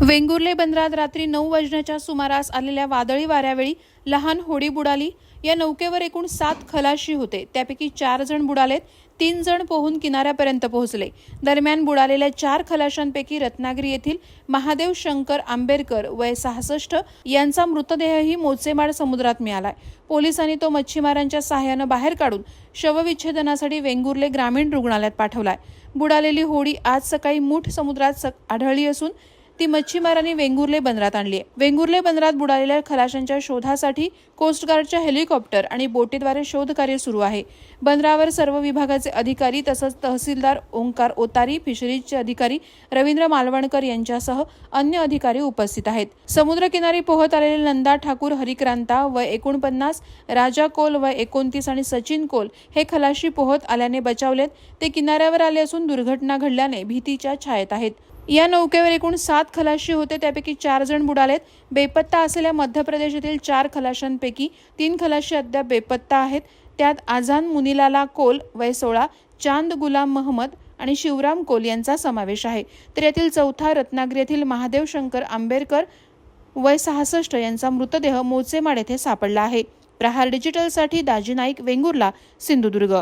Vengurle बंदरात रात्री नऊ वाजण्याच्या सुमारास आलेल्या वादळी वाऱ्यावेळी लहान होडी बुडाली. या नौकेवर एकूण सात खलाशी होते. त्यापैकी चार जण बुडालेत तीन जण पोहून किनाऱ्यापर्यंत पोहोचले. दरम्यान बुडालेल्या चार खलाशांपैकी रत्नागिरी येथील महादेव शंकर आंबेडकर वय सहासष्ट यांचा मृतदेहही मोचेमाड समुद्रात मिळालाय. पोलिसांनी तो मच्छीमारांच्या सहाय्यानं बाहेर काढून शवविच्छेदनासाठी वेंगुर्ले ग्रामीण रुग्णालयात पाठवलाय. बुडालेली होडी आज सकाळी मूठ समुद्रात आढळली असून ती मच्छीमारांनी वेंगुर्ले बंदरात आणली आहे. वेंगुर्ले बंदरात बुडालेल्या खलाशांच्या शोधासाठी कोस्टगार्डच्या हेलिकॉप्टर आणि बोटीद्वारे शोध कार्य सुरू आहे. बंदरावर सर्व विभागाचे अधिकारी तसंच तहसीलदार ओंकार ओतारी फिशरीजचे अधिकारी रवींद्र मालवणकर यांच्यासह अन्य अधिकारी उपस्थित आहेत. समुद्रकिनारी पोहत आलेले नंदा ठाकूर हरिक्रांता व एकोणपन्नास राजा कोल व एकोणतीस आणि सचिन कोल हे खलाशी पोहत आल्याने बचावलेत. ते किनाऱ्यावर आले असून दुर्घटना घडल्याने भीतीच्या छायेत आहेत. या नौकेवर एकूण सात खलाशी होते. त्यापैकी चार जण बुडालेत. बेपत्ता असलेल्या मध्य प्रदेशातील चार खलाशांपैकी तीन खलाशी अद्याप बेपत्ता आहेत. त्यात आझान मुनिलाला कोल वय सोळा चांद गुलाम महमद आणि शिवराम कोल यांचा समावेश आहे. तर यातील चौथा रत्नागिरी येथील महादेव शंकर आंबेडकर वय सहासष्ट यांचा मृतदेह मोचेमाड येथे सापडला आहे. प्रहार डिजिटलसाठी दाजी नाईक वेंगुर्ला सिंधुदुर्ग.